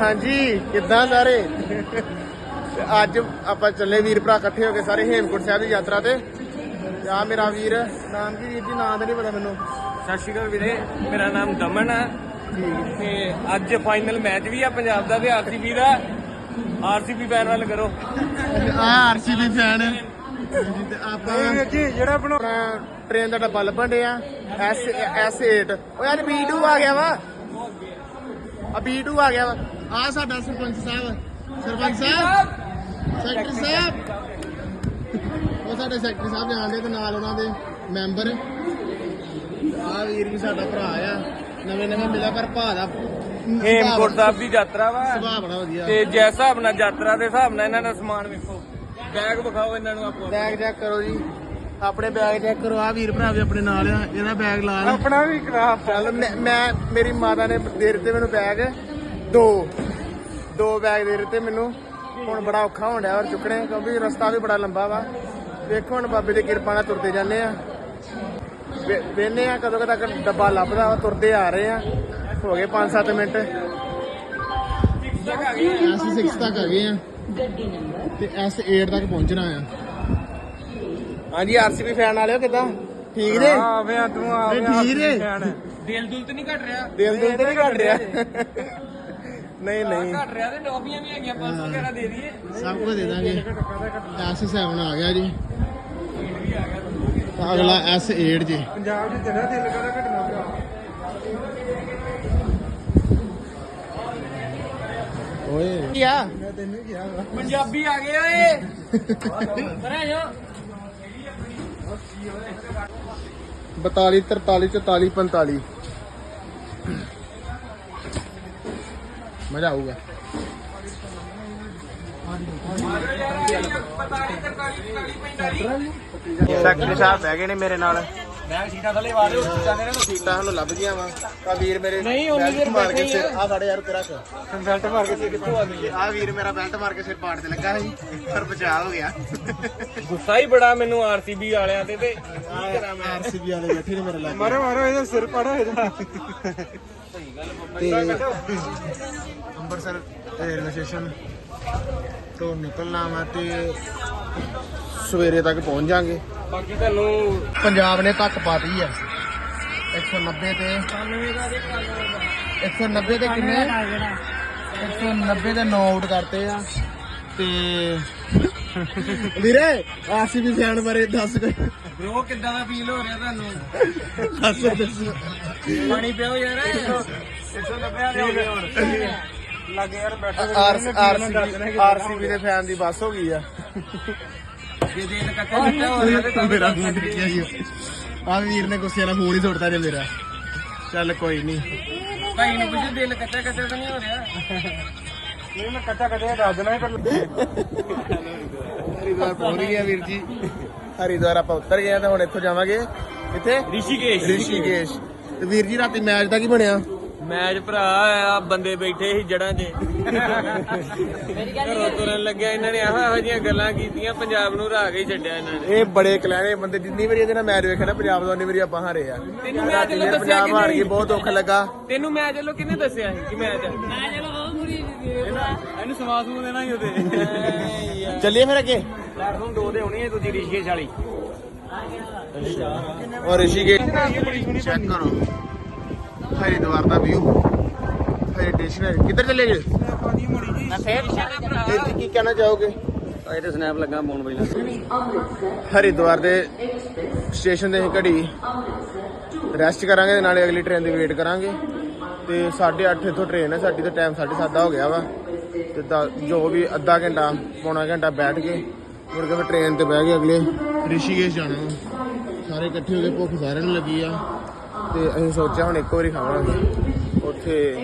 ਹਾਂਜੀ ਕਿੱਦਾਂ ਸਾਰੇ? ਤੇ ਅੱਜ ਆਪਾਂ ਚੱਲੇ ਵੀਰ ਭਰਾ ਇਕੱਠੇ ਹੋ ਕੇ ਸਾਰੇ ਹੇਮਕੁੰਟ ਸਾਹਿਬ ਦੀ ਯਾਤਰਾ ਤੇ। ਆ ਮੇਰਾ ਵੀਰ ਨਾਮ ਕੀ ਵੀਰ ਜੀ? ਨਾਮ ਤਾਂ ਨਹੀਂ ਪਤਾ ਮੈਨੂੰ। ਸਤਿ ਸ਼੍ਰੀ ਅਕਾਲ ਵੀਰੇ ਮੇਰਾ ਨਾਮ ਦਮਨ ਆ। ਤੇ ਅੱਜ ਫਾਈਨਲ ਮੈਚ ਵੀ ਆ ਪੰਜਾਬ ਦਾ ਤੇ ਆਰਸੀਬੀ ਦਾ। ਆਰਸੀਬੀ ਫੈਨ ਵੱਲ ਕਰੋ। ਆ ਆਰਸੀਬੀ ਫੈਨ ਆਪਾਂ ਜੀ ਜਿਹੜਾ ਬਣਾ ਆਪਣਾ ਟ੍ਰੇਨ ਦਾ ਡੱਬਾ ਲੱਭਣ ਡਿਆ ਐਸ ਐਸ 8 ਓ ਯਾਰ B2 ਆ ਗਿਆ ਵਾ। ਆ B2 ਆ ਗਿਆ ਵਾ। ਆ ਸਾਡਾ ਸਰਪੰਚ ਸਾਹਿਬ ਸਰਪੰਚ ਸਾਹਿਬ ਸੈਕਟਰੀ ਸਾਹਿਬ। ਉਹ ਸਾਡੇ ਸੈਕਟਰੀ ਸਾਹਿਬ ਜਾਣਦੇ ਤੇ ਨਾਲ ਉਹਨਾਂ ਦੇ ਮੈਂਬਰ। ਆ ਵੀਰ ਵੀ ਸਾਡਾ ਭਰਾ ਆ ਨਵੇਂ ਨਵੇਂ ਮਿਲਿਆ ਪਰ ਭਾ ਦਾ ਹੇਮਕੋਟ ਸਾਹਿਬ ਦੀ ਯਾਤਰਾ ਵਾ। ਸੁਭਾਅ ਬੜਾ ਵਧੀਆ। ਤੇ ਜਿਸ ਹਿਸਾਬ ਨਾਲ ਯਾਤਰਾ ਦੇ ਹਿਸਾਬ ਨਾਲ ਇਹਨਾਂ ਦਾ ਸਮਾਨ ਵੇਖੋ। ਬੈਗ ਵਿਖਾਓ ਇਹਨਾਂ ਨੂੰ ਆਪੋ ਬੈਗ ਚੈੱਕ ਕਰੋ ਜੀ। ਆਪਣੇ ਬੈਗ ਚੈੱਕ ਕਰੋ। ਆ ਵੀਰ ਭਰਾ ਵੀ ਆਪਣੇ ਨਾਲ ਆ ਇਹਦਾ ਬੈਗ ਲਾ ਲਓ। ਆਪਣਾ ਵੀ ਕਰਾ ਚੱਲ ਮੈਂ ਮੈਂ- ਮੇਰੀ ਮਾਤਾ ਨੇ ਦੇ ਦਿੱਤੇ ਮੈਨੂੰ ਬੈਗ। ਦੋ ਦੋ ਬੈਗ ਦੇ ਦਿੱਤੇ ਮੈਨੂੰ। ਹੁਣ ਬੜਾ ਔਖਾ ਹੋਣ ਡਿਆ ਔਰ ਚੁੱਕਣੇ ਕਿਉਂਕਿ ਰਸਤਾ ਵੀ ਬੜਾ ਲੰਬਾ ਵਾ। ਵੇਖੋ ਹੁਣ ਬਾਬੇ ਦੀ ਕਿਰਪਾ ਨਾਲ ਤੁਰਦੇ ਜਾਂਦੇ ਆ। ਵੇਨੇ ਆ ਕਦੋਂ ਤੱਕ ਡੱਬਾ ਲੱਭਦਾ ਵਾ ਤੁਰਦੇ ਆ ਰਹੇ ਆ। ਹੋ ਗਏ 5-7 ਮਿੰਟ। ਅਸੀਂ 6 ਤੱਕ ਆ ਗਏ ਆ। ਤੇ S8 ਤੱਕ ਪਹੁੰਚਣਾ ਆ। ਹਾਂਜੀ ਆਰਸੀਬੀ ਫੈਨ ਵਾਲਿਓ ਕਿਦਾਂ? ਠੀਕ ਨੇ ਆ ਵੇ ਤੂੰ ਆ ਨਹੀਂ, ਠੀਕ ਨੇ। ਦਿਲ ਦੁਲ ਤੇ ਨਹੀਂ ਘਟ ਰਿਹਾ। ਦਿਲ ਦਿਲ ਤੇ ਨਹੀਂ ਘਟ ਰਿਹਾ। ਨਹੀਂ ਨਹੀਂ। ਘਟ ਰਿਹਾ ਤੇ ਟੋਪੀਆਂ ਵੀ ਹੈਗੀਆਂ 500 ਵਗੈਰਾ ਦੇ ਦਈਏ। ਸਭ ਕੁਝ ਦੇ ਦਾਂਗੇ। S7 ਆ ਗਿਆ ਜੀ। ਤਾਂ ਅਗਲਾ S8 ਜੀ। ਪੰਜਾਬ 'ਚ ਜਗ੍ਹਾ ਦਿਲ ਕਰਾ ਘਟਣਾ ਪਿਆ ਓਏ। ਕੀ ਆ ਮੈਂ ਤੈਨੂੰ ਕਿਹਾ ਪੰਜਾਬੀ ਆ ਗਏ ਓਏ ਪਰੇ ਜੋ। 42 43 44 45 ਮਜ਼ਾ ਆਊਗਾ। ਸੈਕਟਰੀ ਸਾਹਿਬ ਬਹਿ ਗਏ ਨੇ ਮੇਰੇ ਨਾਲ। ਮੈਂ ਸੀਟਾਂ ਥੱਲੇ ਵਾਲੇ ਉੱਤੇ ਜਾਂਦੇ ਨੇ ਸੀਟਾਂ ਸਾਨੂੰ ਲੱਭ ਗਈਆਂ ਵਾ। ਤਾਂ ਵੀਰ ਮੇਰੇ ਨਹੀਂ, ਉਨੀ ਬੈਲਟ ਦੇਰ ਮਾਰ ਕੇ ਬੈਠੇ ਸਿਰ ਆ। ਫੜ ਯਾਰ ਤੇਰਾ ਬੈਲਟ ਮਾਰ ਕੇ ਸੀ ਕਿੱਥੋਂ ਆ ਗਈ? ਆ ਵੀਰ ਮੇਰਾ ਬੈਲਟ ਮਾਰ ਕੇ ਸਿਰ ਪਾੜ ਤੇ ਲੱਗਾ ਸੀ ਪਰ ਬਚਾਅ ਹੋ ਗਿਆ। ਗੁੱਸਾ ਹੀ ਬੜਾ ਮੈਨੂੰ ਆਰਸੀਬੀ ਵਾਲਿਆਂ ਤੇ ਤੇ। ਆਰਸੀਬੀ ਵਾਲੇ ਬੈਠੇ ਨੇ ਮੇਰੇ ਲਾਗੇ। ਮਾਰੋ ਮਾਰੋ ਇਹਦਾ ਸਿਰ ਪੜਾ ਇਹਦਾ। ਤੇ ਅੰਮ੍ਰਿਤਸਰ ਰੇਲਵੇ ਸਟੇਸ਼ਨ ਤੋਂ ਨਿਕਲਣਾ ਵਾ ਤੇ ਸਵੇਰੇ ਤੱਕ ਪਹੁੰਚ ਜਾਾਂਗੇ। ਬਾਕੀ ਤੁਹਾਨੂੰ ਪੰਜਾਬ ਨੇ ਤੱਕ ਪਾਤੀ ਹੈ 190 ਤੇ। 190 ਤੇ ਕਿੰਨੇ? 190 ਤੇ 9 ਆਊਟ ਕਰਤੇ ਆ। ਤੇ ਵੀਰੇ ਆਰਸੀਬੀ ਫੈਨ ਬਾਰੇ ਦੱਸ ਕੋਈ ਬ్రో ਕਿੱਦਾਂ ਦਾ ਫੀਲ ਹੋ ਰਿਹਾ ਤੁਹਾਨੂੰ? ਦੱਸ ਦੱਸ ਪਾਣੀ ਪਿਓ ਯਾਰ। 190 ਵਾਲੇ ਹੋ ਗਏ ਹੁਣ। ਲੱਗ ਯਾਰ ਬੈਠਾ। ਆਰਸੀਬੀ ਦੇ ਫੈਨ ਦੀ ਬੱਸ ਹੋ ਗਈ ਆ। ਮੇਰਾ ਫੋਨ ਟਿਕਿਆ ਆ ਵੀਰ ਨੇ ਗੁੱਸੇ ਨਾਲ ਫੋਨ ਹੀ ਸੁੱਟਦਾ ਜੇ ਮੇਰਾ। ਚੱਲ ਕੋਈ ਨਹੀਂ ਭਾਈ ਨੂੰ ਪੁੱਛੋ ਦਿਲ ਕੱਟਾ ਕੱਟਾ ਤਾਂ ਨਹੀਂ ਹੋ ਰਿਹਾ? ਨਹੀਂ ਮੈਂ ਕੱਟਾ ਕੱਟਾ ਦੱਸ ਦੇਣਾ ਪਰ ਹਰੀਦਵਾਰ ਪਹੁੰਚ ਗਏ ਆ ਵੀਰ ਜੀ। ਹਰੀਦਵਾਰ ਆਪਾਂ ਉਤਰ ਗਏ ਆ ਤੇ ਹੁਣ ਇੱਥੋਂ ਜਾਵਾਂਗੇ। ਕਿੱਥੇ? ਰਿਸ਼ੀਕੇਸ਼। ਰਿਸ਼ੀਕੇਸ਼। ਤੇ ਵੀਰ ਜੀ ਰਾਤੀ ਮੈਚ ਦਾ ਕੀ ਬਣਿਆ? ਮੈਚ ਭਰਾ ਆ ਬੰਦੇ ਬੈਠੇ ਸੀ ਜੜਾਂ 'ਚ। ਘਰੋਂ ਤੁਰਨ ਲੱਗਿਆ ਇਹਨਾਂ ਨੇ ਇਹੋ ਜਿਹੀਆਂ ਗੱਲਾਂ ਕੀਤੀਆਂ ਪੰਜਾਬ ਨੂੰ ਰਾਹ ਕੇ ਹੀ ਛੱਡਿਆ ਇਹਨਾਂ ਨੇ। ਇਹ ਬੜੇ ਕਲੈਣੇ ਬੰਦੇ ਜਿੰਨੀ ਵਾਰੀ ਇਹਦੇ ਨਾਲ ਮੈਚ ਵੇਖਿਆ ਨਾ ਪੰਜਾਬ ਦਾ ਉਨੀ ਵਾਰੀ ਆਪਾਂ ਹਾਰੇ ਆ। ਤੈਨੂੰ ਮੈਚ ਰਾਤੀ ਵੱਲੋਂ ਫਿਰ ਦੱਸਿਆ ਪੰਜਾਬ ਹਾਰ ਗਈ ਕਿਹਨੇ ਬਹੁਤ ਦੁੱਖ ਲੱਗਾ। ਤੈਨੂੰ ਮੈਚ ਵੱਲੋਂ ਕਿਹਨੇ ਦੱਸਿਆ ਸੀ ਕਿ ਮੈਚ? ਆ ਮੈਚ ਵੱਲੋਂ ਬਹੁਤ ਮੁਰੀ ਇਹਨੂੰ ਸਵਾਸ ਨੂੰ ਦੇਣਾ ਹੀ ਉਹਦੇ। ਚੱਲੀਏ ਫਿਰ ਅੱਗੇ? ਪਲੇਟਫਾਰਮ 2 ਦੇ ਹੋਣੀ ਹੈ ਦੂਜੀ ਰਿਸ਼ੀਕੇਸ਼ ਵਾਲੀ। ਔਰ ਰਿਸ਼ੀਕੇਸ਼ ਚੈੱਕ ਕਰੋ। ਹਰਿਦੁਆਰ ਦਾ ਵਿਊ ਹਰੀਟੇਸ਼ਨ ਕਿੱਧਰ ਚੱਲੇ ਜੀ? ਵੀਰ ਜੀ ਕੀ ਕਹਿਣਾ ਚਾਹੋਗੇ? ਇਹ ਤੇ ਸਨੈਪ ਲੱਗਾ ਪਾਉਣ ਪਹਿਲਾਂ ਹਰਿਦੁਆਰ ਦੇ ਸਟੇਸ਼ਨ ਦੇ ਅਸੀਂ ਘੜੀ ਰੈਸਟ ਕਰਾਂਗੇ ਤੇ ਨਾਲੇ ਅਗਲੀ ਟ੍ਰੇਨ ਦੀ ਵੇਟ ਕਰਾਂਗੇ। ਤੇ 8:30 ਇੱਥੋਂ ਟ੍ਰੇਨ ਹੈ ਸਾਡੀ ਤਾਂ ਟਾਈਮ 7:30 ਦਾ ਹੋ ਗਿਆ ਵਾ। ਤੇ ਦਾ- ਜੋ ਵੀ ਅੱਧਾ ਘੰਟਾ ਪੌਣਾ ਘੰਟਾ ਬੈਠ ਕੇ ਮੁੜ ਕੇ ਫਿਰ ਟ੍ਰੇਨ ਤੇ ਬਹਿ ਕੇ ਅਗਲੇ। ਰਿਸ਼ੀਕੇਸ਼ ਜਾਣਾ ਵਾ। ਸਾਰੇ ਇਕੱਠੇ ਹੋ ਕੇ ਭੁੱਖ ਸਾਰਿਆਂ ਨੂੰ ਲੱਗੀ ਆ। ਤੇ ਅਸੀਂ ਸੋਚਿਆ ਹੁਣ ਇੱਕ ਵਾਰੀ ਖਾਵਾਂਗੇ। ਉੱਥੇ